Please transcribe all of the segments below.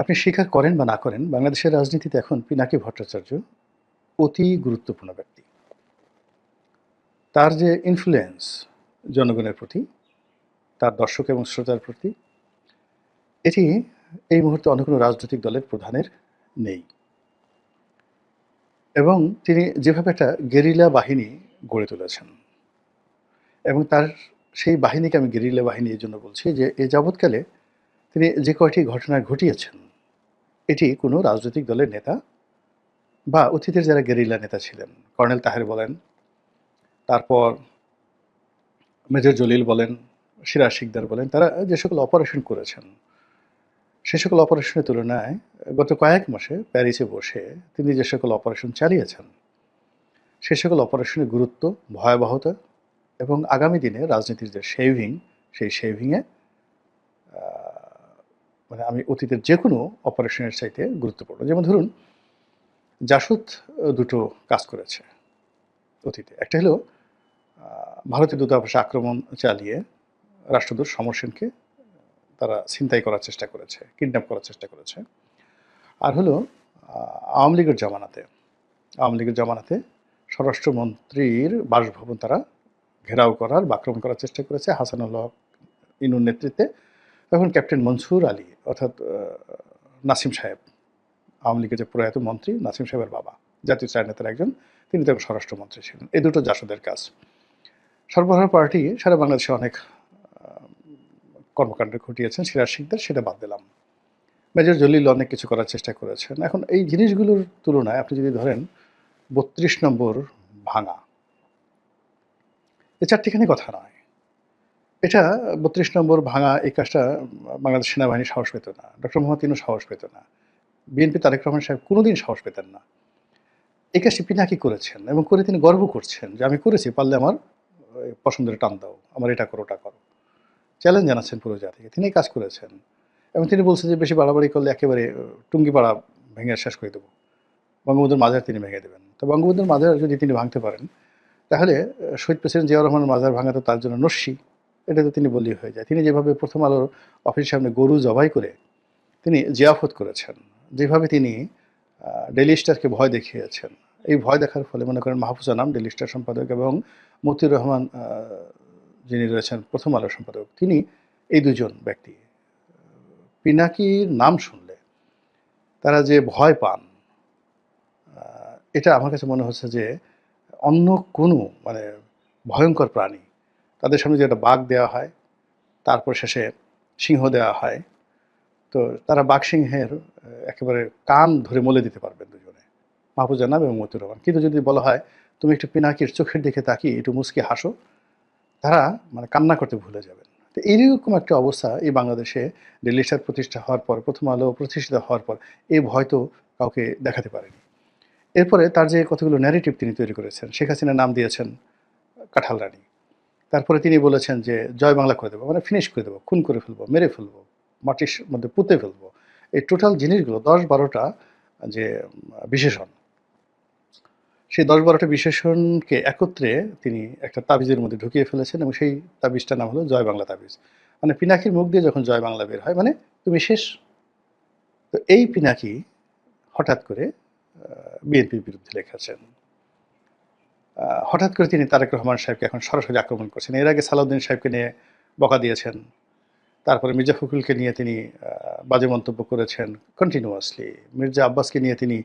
আপনি স্বীকার করেন বা না করেন, বাংলাদেশের রাজনীতিতে এখন পিনাকি ভট্টাচার্য অতি গুরুত্বপূর্ণ ব্যক্তি। তার যে ইনফ্লুয়েন্স জনগণের প্রতি, তার দর্শক এবং শ্রোতার প্রতি, এটি এই মুহূর্তে অন্য কোনো রাজনৈতিক দলের প্রধানের নেই। এবং তিনি যেভাবে একটা গেরিলা বাহিনী গড়ে তুলেছেন, এবং তার সেই বাহিনীকে আমি গেরিলা বাহিনী জন্য বলছি যে এ যাবৎকালে তিনি যে কয়টি ঘটনা ঘটিয়েছেন এটি কোনো রাজনৈতিক দলের নেতা বা অতীতের যারা গেরিলা নেতা ছিলেন, কর্নেল তাহের বলেন, তারপর মেজর জলিল বলেন, সিরাজ শিকদার বলেন, তারা যে সকল অপারেশন করেছেন, সে সকল অপারেশনের তুলনায় গত কয়েক মাসে প্যারিসে বসে তিনি যে সকল অপারেশন চালিয়েছেন, সে সকল অপারেশনের গুরুত্ব, ভয়াবহতা এবং আগামী দিনে রাজনীতির যে শেভিং সেই শেভিংয়ে মানে আমি অতীতের যে কোনো অপারেশনের চাইতে গুরুত্বপূর্ণ। যেমন ধরুন, জাসদ দুটো কাজ করেছে অতীতে। একটা হলো ভারতীয় দূতাবাসে আক্রমণ চালিয়ে রাষ্ট্রদূত সমর সেনকে তারা ছিনতাই করার চেষ্টা করেছে কিডন্যাপ করার চেষ্টা করেছে। আর হলো আওয়ামী লীগের জমানাতে। আওয়ামী লীগের জমানাতে স্বরাষ্ট্রমন্ত্রীর বাসভবন তারা ঘেরাও করার বা আক্রমণ করার চেষ্টা করেছে। হাসানুল্লাহ ইনুর নেতৃত্বে তখন ক্যাপ্টেন মনসুর আলী, অর্থাৎ নাসিম সাহেব, আওয়ামী লীগের যে প্রয়াত মন্ত্রী, নাসিম সাহেবের বাবা, জাতীয় চার নেতার একজন, তিনি তখন স্বরাষ্ট্রমন্ত্রী ছিলেন। এই দুটো জাসদের কাজ। সর্বহারা পার্টি সারা বাংলাদেশে অনেক কর্মকাণ্ড ঘটিয়েছেন সিরাজ শিকদার সেটা বাদ দিলাম। মেজর জলিল অনেক কিছু করার চেষ্টা করেছেন। এখন এই জিনিসগুলোর তুলনায় আপনি যদি ধরেন, বত্রিশ নম্বর ভাঙা, এ চারটিখানি কথা নয়। এটা বত্রিশ নম্বর ভাঙা এই কাজটা বাংলাদেশ সেনাবাহিনী সাহস পেত না। ডক্টর মোহাম্মদ ইনু সাহস পেত না। বিএনপি তারেক রহমান সাহেব কোনোদিন সাহস পেতেন না। এই কাজটি পিনাকি করেছেন এবং করে তিনি গর্ব করছেন যে আমি করেছি, পারলে আমার পছন্দের টান দাও, আমার এটা করো, ওটা করো। চ্যালেঞ্জ জানাচ্ছেন পুরো জাতিকে। তিনি কাজ করেছেন। এবং তিনি বলছেন যে বেশি বাড়াবাড়ি করলে একেবারে টুঙ্গিপাড়া ভেঙে শেষ করে দেবো। বঙ্গবন্ধুর মাজার তিনি ভেঙে দেবেন। তো বঙ্গবন্ধুর মাজার যদি তিনি ভাঙতে পারেন, তাহলে শহীদ প্রেসিডেন্ট জিয়াউর রহমানের মাজার ভাঙা তো তার জন্য নস্যি। এটা তো তিনি বললেই হয়ে যায়। তিনি যেভাবে প্রথম আলোর অফিসের সামনে গরু জবাই করে তিনি জিয়াফত করেছেন। যেভাবে তিনি ডেলি স্টারকে ভয় দেখিয়েছেন। এই ভয় দেখার ফলে মনে করেন মাহফুজা নাম ডেলি স্টার সম্পাদক এবং মতিউর রহমান যিনি রয়েছেন প্রথম আলোর সম্পাদক, তিনি এই দুজন ব্যক্তি। পিনাকির নাম শুনলে তারা যে ভয় পান এটা আমার কাছে মনে হচ্ছে যে অন্য কোনো মানে ভয়ঙ্কর প্রাণী তাদের সামনে যে একটা বাঘ দেওয়া হয়, তারপর শেষে সিংহ দেওয়া হয়, তো তারা বাঘ সিংহের একেবারে কান ধরে মলে দিতে পারবেন দুজনে। মাহফুজ জানাব এবং মতিউর রহমান। কিন্তু যদি বলা হয়, তুমি একটু পিনাকির চোখের দিকে তাকিয়ে একটু মুসকে হাসো, তারা মানে কান্না করতে ভুলে যাবেন। তো এইরকম একটা অবস্থা এই বাংলাদেশে ডেলি প্রতিষ্ঠা হওয়ার পর, প্রথম আলো প্রতিষ্ঠিত হওয়ার পর এই ভয় তো কাউকে দেখাতে পারেনি। এরপরে তার যে কতগুলো ন্যারেটিভ তিনি তৈরি করেছেন, শেখ হাসিনা নাম দিয়েছেন কাঁঠাল রানী। তারপরে তিনি বলেছেন যে, জয় বাংলা করে দেবো। মানে ফিনিশ করে দেবো, খুন করে ফেলব, মেরে ফেলব, মাটির মধ্যে পুঁতে ফেলব। এই টোটাল জিনিসগুলো দশ বারোটা, যে, বিশেষণ। সেই দশ বারোটা বিশেষণকে একত্রে তিনি একটা তাবিজের মধ্যে ঢুকিয়ে ফেলেছেন এবং সেই তাবিজটার নাম হলো জয় বাংলা তাবিজ। মানে পিনাকির মুখ দিয়ে যখন জয় বাংলা বের হয় মানে তুমি শেষ। তো এই পিনাকি হঠাৎ করে বিএনপির বিরুদ্ধে লেখেছেন হঠাৎ করে তিনি তারেক রহমান সাহেবকে এখন সরাসরি আক্রমণ করছেন। এর আগে সালাউদ্দিন সাহেবকে নিয়ে বকা দিয়েছেন। তারপরে মির্জা ফখরুলকে নিয়ে তিনি বাজে মন্তব্য করেছেন কন্টিনিউয়াসলি মির্জা আব্বাসকে নিয়ে তিনি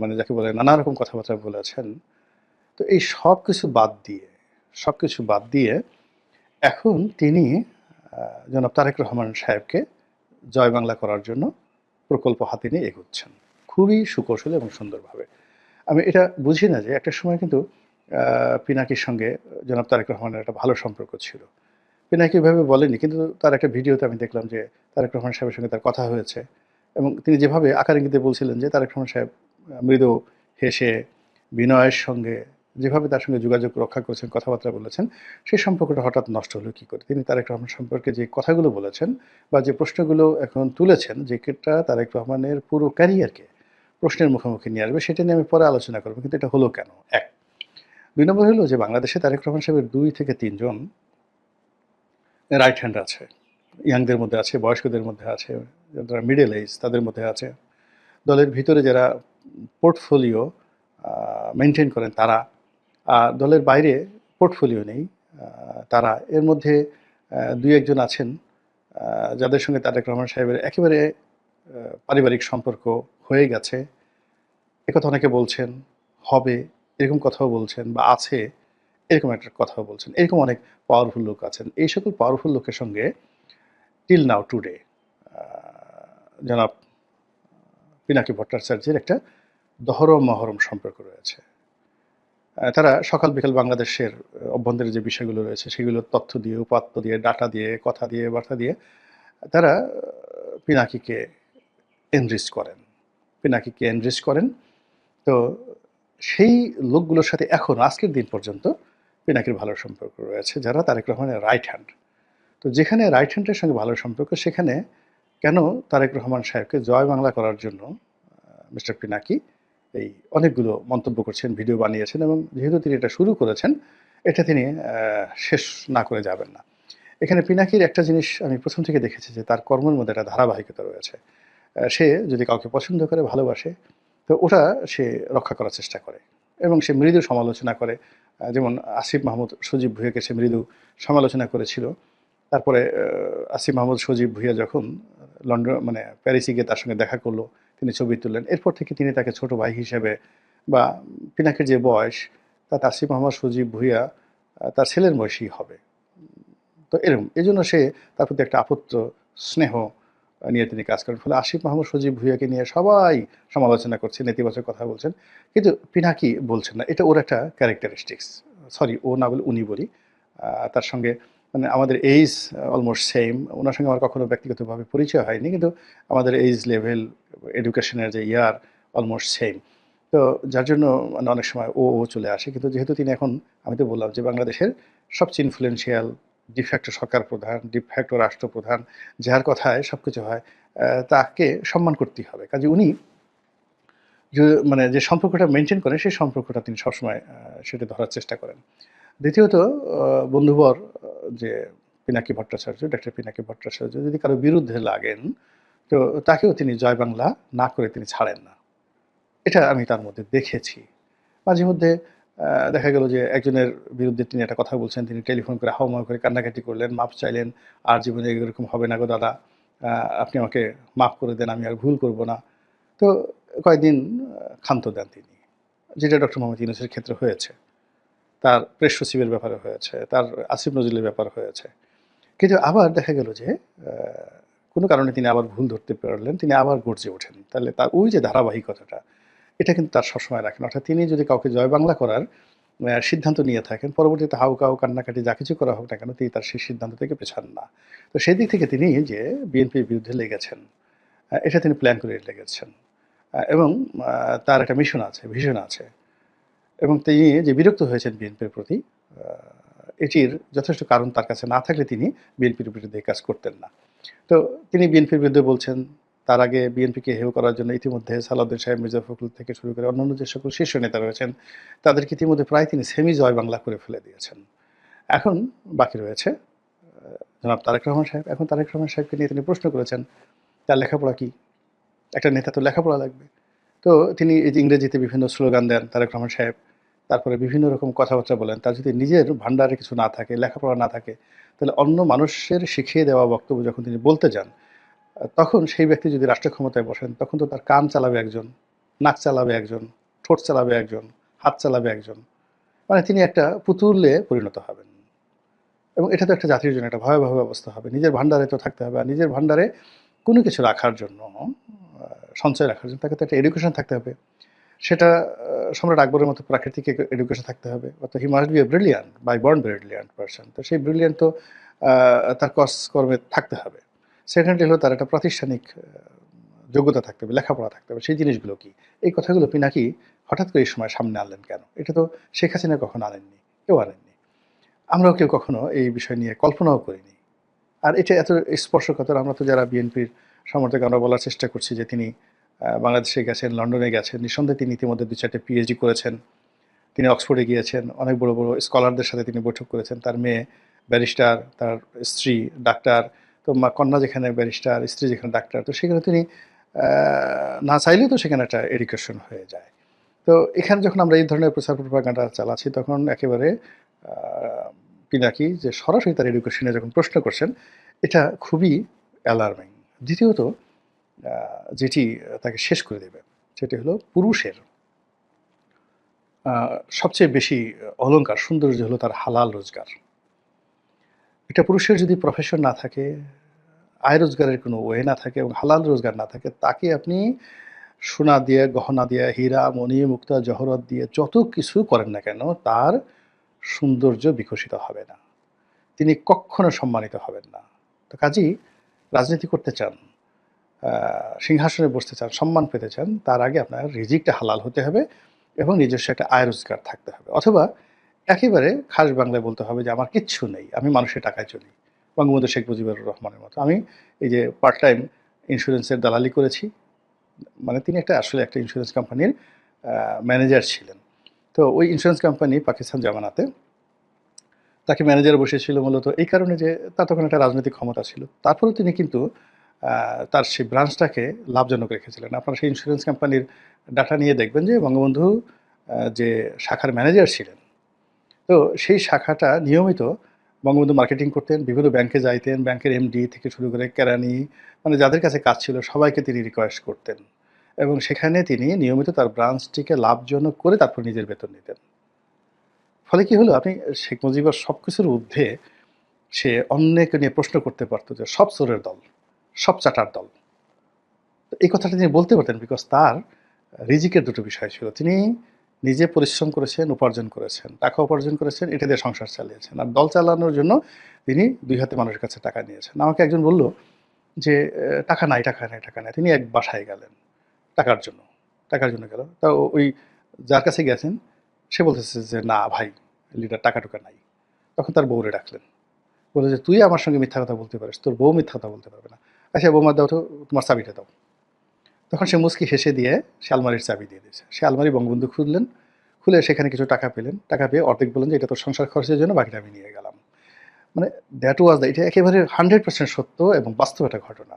মানে যাকে বলে নানা রকম কথাবার্তা বলেছেন। তো এই সব কিছু বাদ দিয়ে, সব কিছু বাদ দিয়ে এখন তিনি জনাব তারেক রহমান সাহেবকে জয় বাংলা করার জন্য প্রকল্প হাতে নিয়ে এগোচ্ছেন। খুবই সুকৌশলী এবং সুন্দরভাবে। আমি এটা বুঝি না যে একটা সময় কিন্তু পিনাকির সঙ্গে জনাব তারেক রহমানের একটা ভালো সম্পর্ক ছিল। পিনাকি এভাবে বলেনি, কিন্তু তার একটা ভিডিওতে আমি দেখলাম যে তারেক রহমান সাহেবের সঙ্গে তার কথা হয়েছে এবং তিনি যেভাবে আকার ইঙ্গিতে বলছিলেন যে তারেক রহমান সাহেব মৃদু হেসে বিনয়ের সঙ্গে যেভাবে তার সঙ্গে যোগাযোগ রক্ষা করেছেন, কথাবার্তা বলেছেন সেই সম্পর্কটা হঠাৎ নষ্ট হলো কী করে? তিনি তারেক রহমান সম্পর্কে যে কথাগুলো বলেছেন বা যে প্রশ্নগুলো এখন তুলেছেন, যে কেটা তারেক রহমানের পুরো ক্যারিয়ারকে প্রশ্নের মুখোমুখি নিয়ে আসবে, সেটা নিয়ে আমি পরে আলোচনা করব, কিন্তু এটা হলো কেন? এক। দুই নম্বর হলো যে বাংলাদেশে তারেক রহমান সাহেবের দুই থেকে তিনজন রাইট হ্যান্ড আছে। ইয়াংদের মধ্যে আছে, বয়স্কদের মধ্যে আছে, যারা মিডল এজ তাদের মধ্যে আছে। দলের ভিতরে যারা পোর্টফোলিও মেনটেন করেন তারা। আর দলের বাইরে পোর্টফোলিও নেই তারা। এর মধ্যে দুই একজন আছেন যাদের সঙ্গে তারেক রহমান সাহেবের একেবারে পারিবারিক সম্পর্ক হয়ে গেছে। একথা অনেকে বলছেন, হবে এরকম কথাও বলছেন বা আছে এরকম একটা কথাও বলছেন এরকম অনেক পাওয়ারফুল লোক আছেন। এই সকল পাওয়ারফুল লোকের সঙ্গে টিল নাও টুডে জনাব পিনাকি ভট্টাচার্যের একটা দহরম মহরম সম্পর্ক রয়েছে। তারা সকাল বিকাল বাংলাদেশের আহ, অভ্যন্তরীণ যে বিষয়গুলো রয়েছে সেগুলো তথ্য দিয়ে উপাত্ত দিয়ে ডাটা দিয়ে কথা দিয়ে বার্তা দিয়ে তারা পিনাকিকে এনরিচ করেন। পিনাকিকে এনরিচ করেন। তো সেই লোকগুলোর সাথে এখন, আজকের দিন পর্যন্ত পিনাকির ভালো সম্পর্ক রয়েছে, যারা তারেক রহমানের রাইট হ্যান্ড তো যেখানে রাইট হ্যান্ডের সঙ্গে ভালো সম্পর্ক, সেখানে কেন তারেক রহমান সাহেবকে জয় বাংলা করার জন্য মিস্টার পিনাকি এই অনেকগুলো মন্তব্য করছেন, ভিডিও বানিয়েছেন এবং যেহেতু তিনি এটা শুরু করেছেন, এটা তিনি শেষ না করে যাবেন না। এখানে পিনাকির একটা জিনিস আমি প্রথম থেকে দেখেছি যে তার কর্মের মধ্যে একটা ধারাবাহিকতা রয়েছে। সে যদি কাউকে পছন্দ করে, ভালোবাসে তো ওটা সে রক্ষা করার চেষ্টা করে এবং সে মৃদু সমালোচনা করে। যেমন আসিফ মাহমুদ সজীব ভুইয়াকে সে মৃদু সমালোচনা করেছিল। তারপরে আসিফ মাহমুদ সজীব ভুইয়া যখন লন্ডন মানে প্যারিসে গিয়ে তার সঙ্গে দেখা করল, তিনি ছবি তুললেন। এরপর থেকে তিনি তাকে ছোট ভাই হিসেবে বা পিনাকের যে বয়স, তাতে আসিফ মাহমুদ সজীব ভুইয়া তার ছেলের বয়সী হবে। তো এরকম। এই জন্য সে তার প্রতি একটা আপত্ত, স্নেহ নিয়ে তিনি কাজ করেন। ফলে আসিফ মাহমুদ, সজীব ভুইয়াকে নিয়ে সবাই সমালোচনা করছেন, নেতিবাচক কথা বলছেন। কিন্তু পিনাকি বলছেন না, এটা ওর একটা ক্যারেক্টারিস্টিক্স সরি ও না বলে উনি বলি। তার সঙ্গে মানে আমাদের এইজ অলমোস্ট সেম ওনার সঙ্গে আমার কখনো ব্যক্তিগতভাবে পরিচয় হয়নি, কিন্তু আমাদের এইজ লেভেল এডুকেশনের যে ইয়ার অলমোস্ট সেম তো যার জন্য মানে অনেক সময় ও ও চলে আসে। কিন্তু যেহেতু তিনি এখন, আমি তো বললাম যে বাংলাদেশের সবচেয়ে ইনফ্লুয়েন্সিয়াল ডিফ্যাক্টো সরকার প্রধান ডিফ্যাক্টো রাষ্ট্রপ্রধান, যার কথায় সব কিছু হয় তাকে সম্মান করতেই হবে। কাজে উনি মানে যে সম্পর্কটা মেনটেন করেন, সেই সম্পর্কটা তিনি সবসময় সেটা ধরার চেষ্টা করেন। দ্বিতীয়ত বন্ধুবর, যে পিনাকি ভট্টাচার্য, ডাক্তার পিনাকি ভট্টাচার্য, যদি কারও বিরুদ্ধে লাগেন, তো তাকেও তিনি জয় বাংলা না করে তিনি ছাড়েন না। এটা আমি তার মধ্যে দেখেছি। মাঝে মধ্যে দেখা গেল যে একজনের বিরুদ্ধে তিনি একটা কথা বলছেন, তিনি টেলিফোন করে হাওমাও করে কান্নাকাটি করলেন, মাপ চাইলেন, আর জীবনে এরকম হবে না গো দাদা আপনি আমাকে মাফ করে দেন, আমি আর ভুল করব না। তো কয়েকদিন ক্ষান্ত দেন তিনি, যেটা ডক্টর মোহাম্মদ ইউনুসের ক্ষেত্রে হয়েছে। তার প্রেস সচিবের ব্যাপারে হয়েছে, তার আসিফ নজরুলের ব্যাপারে হয়েছে। কিন্তু আবার দেখা গেল যে কোনো কারণে তিনি আবার ভুল ধরতে পারলেন, তিনি আবার গর্জে ওঠেন। তাহলে তার ওই যে ধারাবাহিকতাটা এটা কিন্তু তার সবসময় রাখেন। অর্থাৎ তিনি যদি কাউকে জয় বাংলা করার সিদ্ধান্ত নিয়ে থাকেন, পরবর্তীতে হাউ কাউ কান্নাকাটি যা কিছু করা হোক না কেন, তিনি তার সেই সিদ্ধান্ত থেকে পেছান না। তো সেই দিক থেকে তিনি যে বিএনপির বিরুদ্ধে লেগেছেন এটা তিনি প্ল্যান করে লেগেছেন। এবং তার একটা মিশন আছে ভিশন আছে। এবং তিনি যে বিরক্ত হয়েছেন বিএনপির প্রতি এটির যথেষ্ট কারণ তার কাছে না থাকলে তিনি বিএনপির বিরুদ্ধে কাজ করতেন না। তো তিনি বিএনপির বিরুদ্ধে বলছেন তার আগে বিএনপিকে হেয় করার জন্য ইতিমধ্যে সালাউদ্দিন সাহেব, মির্জা ফখরুল থেকে শুরু করে অন্যান্য যে সকল শীর্ষ নেতা রয়েছেন, তাদেরকে ইতিমধ্যে প্রায় তিনি সেমি জয় বাংলা করে ফেলে দিয়েছেন। এখন বাকি রয়েছে জনাব তারেক রহমান সাহেব। এখন তারেক রহমান সাহেবকে নিয়ে তিনি প্রশ্ন করেছেন, তার লেখাপড়া কি? একটা নেতা তো লেখাপড়া লাগবে। তো তিনি এই ইংরেজিতে বিভিন্ন স্লোগান দেন তারেক রহমান সাহেব, তারপরে বিভিন্ন রকম কথাবার্তা বলেন। তার যদি নিজের ভান্ডারে কিছু না থাকে, লেখাপড়া না থাকে, তাহলে অন্য মানুষের শিখিয়ে দেওয়া বক্তব্য যখন তিনি বলতে যান তখন সেই ব্যক্তি যদি রাষ্ট্র ক্ষমতায় বসেন, তখন তো তার কান চালাবে একজন, নাক চালাবে একজন, ঠোঁট চালাবে একজন, হাত চালাবে একজন। মানে তিনি একটা পুতুলে পরিণত হবেন। এবং এটা তো একটা জাতির জন্য একটা ভয়াবহ অবস্থা হবে। নিজের ভান্ডারে তো থাকতে হবে। আর নিজের ভান্ডারে কোনো কিছু রাখার জন্য সঞ্চয় রাখার জন্য তাকে তো একটা এডুকেশন থাকতে হবে। সেটা সম্রাট আকবরের মতো প্রাকৃতিক এডুকেশন থাকতে হবে। অর্থাৎ he must be a brilliant by born brilliant person তো সেই ব্রিলিয়ান্ট তো তার কর্মে থাকতে হবে। সেকেন্ডলি হলো তার একটা প্রাতিষ্ঠানিক যোগ্যতা থাকতে হবে, লেখাপড়া থাকতে হবে। সেই জিনিসগুলো কি? এই কথাগুলো পিনাকি হঠাৎ করে এই সময় সামনে আনলেন কেন? এটা তো শেখ হাসিনা কখনো আনেননি, কেউ আনেননি। আমরাও কেউ কখনো এই বিষয় নিয়ে কল্পনাও করিনি। আর এটা এত স্পর্শকাতর, আমরা তো যারা বিএনপির সমর্থক, আমরা বলার চেষ্টা করছি যে তিনি বাংলাদেশে গেছেন, লন্ডনে গেছেন, নিঃসন্দেহে তিনি ইতিমধ্যে দু চারটে পিএইচডি করেছেন। তিনি অক্সফোর্ডে গিয়েছেন, অনেক বড় বড় স্কলারদের সাথে তিনি বৈঠক করেছেন। তার মেয়ে ব্যারিস্টার তার স্ত্রী ডাক্তার তো কন্যা যেখানে, ব্যারিস্টার, স্ত্রী যেখানে, ডাক্তার, তো সেখানে তিনি না চাইলেও তো সেখানে একটা এডুকেশন হয়ে যায়। তো এখানে যখন আমরা এই ধরনের প্রচার প্রপাগান্ডা চালাচ্ছি, তখন একেবারে পিনাকি যে সরাসরি তার এডুকেশনে যখন প্রশ্ন করছেন, এটা খুবই অ্যালার্মিং দ্বিতীয়ত যেটি তাকে শেষ করে দেবে, সেটি হলো পুরুষের সবচেয়ে বেশি অলংকার, সৌন্দর্য হলো তার হালাল রোজগার। এটা পুরুষের যদি প্রফেশন না থাকে আয় রোজগারের কোনো ওয়ে না থাকে এবং হালাল রোজগার না থাকে, তাকে আপনি সোনা দিয়ে, গহনা দিয়ে, হীরা, মণি, মুক্তা, জহরত দিয়ে যত কিছু করেন না কেন, তার সৌন্দর্য বিকশিত হবে না। তিনি কখনো সম্মানিত হবেন না। তো কাজেই রাজনীতি করতে চান সিংহাসনে বসতে চান, সম্মান পেতে চান, তার আগে আপনার রিজিকটা হালাল হতে হবে এবং নিজস্ব একটা আয় রোজগার থাকতে হবে। অথবা একেবারে খাস বাংলায় বলতে হবে যে, আমার কিচ্ছু নেই, আমি মানুষের টাকায় চলি। বঙ্গবন্ধু শেখ মুজিবুর রহমানের মতো। আমি এই যে পার্ট টাইম ইন্স্যুরেন্সের দালালি করেছি মানে তিনি একটা আসলে একটা ইন্স্যুরেন্স কোম্পানির ম্যানেজার ছিলেন। তো ওই ইন্স্যুরেন্স কোম্পানি পাকিস্তান জামানাতে তাকে ম্যানেজার বসেছিল মূলত এই কারণে যে তার তখন একটা রাজনৈতিক ক্ষমতা ছিল। তারপরেও তিনি কিন্তু তার সেই ব্রাঞ্চটাকে লাভজনক রেখেছিলেন। আপনারা সেই ইন্স্যুরেন্স কোম্পানির ডাটা নিয়ে দেখবেন যে বঙ্গবন্ধু যে শাখার ম্যানেজার ছিলেন, তো সেই শাখাটা নিয়মিত বঙ্গবন্ধু মার্কেটিং করতেন, বিভিন্ন ব্যাংকে যাইতেন ব্যাংকের এমডি থেকে শুরু করে কেরানি মানে যাদের কাছে কাজ ছিল, সবাইকে তিনি রিকোয়েস্ট করতেন। এবং সেখানে তিনি নিয়মিত তার ব্রাঞ্চটিকে লাভজনক করে তারপর নিজের বেতন নিতেন। ফলে কি হলো? আপনি শেখ মুজিবের সব কিছুর ঊর্ধ্বে সে অন্যকে নিয়ে প্রশ্ন করতে পারতো যে সব চোরের দল, সব চাটার দল। এই কথাটা তিনি বলতে পারতেন বিকজ তার রিজিকের দুটো বিষয় ছিল। তিনি নিজে পরিশ্রম করেছেন, উপার্জন করেছেন, টাকা উপার্জন করেছেন, এটা দিয়ে সংসার চালিয়েছেন। আর দল চালানোর জন্য তিনি দুই হাতে মানুষের কাছে টাকা নিয়েছেন। আমাকে একজন বলল যে টাকা নাই টাকা নাই টাকা নাই। তিনি এক বাসায় গেলেন, টাকার জন্য টাকার জন্য গেল। তা ওই যার কাছে গেছেন, সে বলতেছে যে, না ভাই, লিডার টাকা টুকা নাই। তখন তার বউরে ডাকলেন। বলে যে, তুই আমার সঙ্গে মিথ্যা কথা বলতে পারিস, তোর বউ মিথ্যা কথা বলতে পারবে না। আচ্ছা বৌমার দাও তো, তোমার চাবিটা দাও। তখন সে মুচকি হেসে দিয়ে সে আলমারির চাবি দিয়ে দিয়েছে। সে আলমারি বঙ্গবন্ধু খুললেন, খুলে সেখানে কিছু টাকা পেলেন। টাকা পেয়ে অর্ধেক বললেন যে, এটা তোর সংসার খরচের জন্য, বাকিটা আমি নিয়ে গেলাম। মানে দ্যাট ওয়াজ দ্য এটা একেবারে হান্ড্রেড পার্সেন্ট সত্য এবং বাস্তব একটা ঘটনা।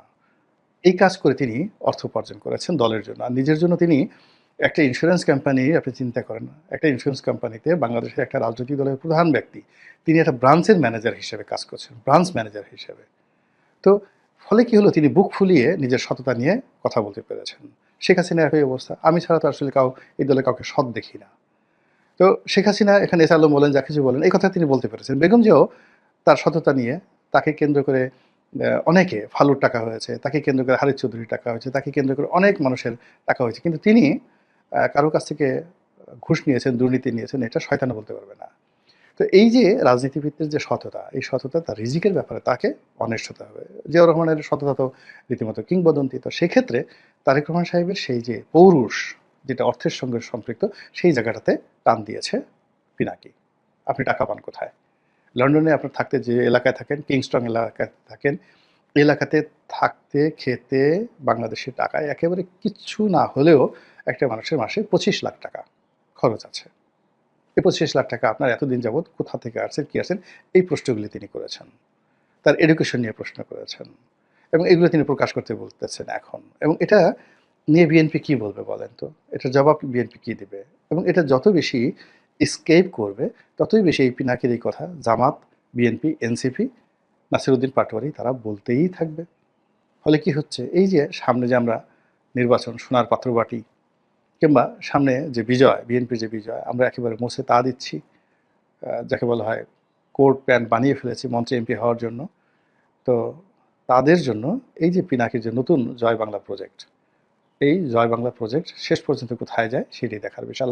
এই কাজ করে তিনি অর্থ উপার্জন করেছেন দলের জন্য। আর নিজের জন্য তিনি একটা ইন্স্যুরেন্স কোম্পানি আপনি চিন্তা করেন, একটা ইন্স্যুরেন্স কোম্পানিতে বাংলাদেশের একটা রাজনৈতিক দলের প্রধান ব্যক্তি। তিনি একটা ব্রাঞ্চের ম্যানেজার হিসেবে কাজ করছেন ব্রাঞ্চ ম্যানেজার হিসেবে। তো ফলে কি হলো? তিনি বুক ফুলিয়ে নিজের সততা নিয়ে কথা বলতে পেরেছেন। শেখ হাসিনার একই অবস্থা। আমি ছাড়া তো আসলে কাউ এই দলে কাউকে সৎ দেখি না। তো শেখ হাসিনা, এখানে এসে আলম বলেন, যা কিছু বলেন, এই কথা তিনি বলতে পেরেছেন। বেগম জিয়াও তার সততা নিয়ে তাকে কেন্দ্র করে অনেকে ফালুর টাকা হয়েছে, তাকে কেন্দ্র করে হারিস চৌধুরীর টাকা হয়েছে, তাকে কেন্দ্র করে অনেক মানুষের টাকা হয়েছে। কিন্তু তিনি কারও কাছ থেকে ঘুষ নিয়েছেন, দুর্নীতি নিয়েছেন, এটা শয়তানো বলতে পারবে না। তো এই যে রাজনীতিবিদদের যে সততা, এই সততা তার রিজিকের ব্যাপারে তাকে অনেস্ট হতে হবে। জিয়াউর রহমানের সততা তো রীতিমতো কিংবদন্তি। তো সেক্ষেত্রে তারেক রহমান সাহেবের সেই যে পৌরুষ, যেটা অর্থের সঙ্গে সম্পৃক্ত, সেই জায়গাটাতে টান দিয়েছে পিনাকি। আপনি টাকা পান কোথায়? লন্ডনে আপনার থাকতে যে এলাকায় থাকেন, কিংস্টন এলাকায় থাকেন, এলাকাতে থাকতে খেতে বাংলাদেশের টাকায় একেবারে কিচ্ছু না হলেও একটা মানুষের মাসে পঁচিশ লাখ টাকা খরচ আছে। এই পঁচিশ লাখ টাকা আপনার এতদিন যাবৎ কোথা থেকে আসছেন, কী আসছেন, এই প্রশ্নগুলি তিনি করেছেন। তার এডুকেশন নিয়ে প্রশ্ন করেছেন এবং এগুলো তিনি প্রকাশ করতে বলতেছেন এখন। এবং এটা নিয়ে বিএনপি কী বলবে বলেন তো? এটার জবাব বিএনপি কী দেবে? এবং এটা যত বেশি স্কেপ করবে, ততই বেশি এই পিনাকির এই কথা জামাত বিএনপি এনসিপি নাসিরুদ্দিন পাটোয়ারি তারা বলতেই থাকবে। ফলে কি হচ্ছে? এই যে সামনে যে আমরা নির্বাচন, সোনার পাত্রবাটি কিংবা সামনে যে বিজয় বিএনপির যে বিজয়, আমরা একেবারে মুছে তা দিচ্ছি। যাকে বলা হয় কোর্ট প্যান্ট বানিয়ে ফেলেছি মন্ত্রী এমপি হওয়ার জন্য। তো তাদের জন্য এই যে পিনাকির যে নতুন জয় বাংলা প্রজেক্ট এই জয় বাংলা প্রজেক্ট শেষ পর্যন্ত কোথায় যায় সেটি দেখার বিষয়।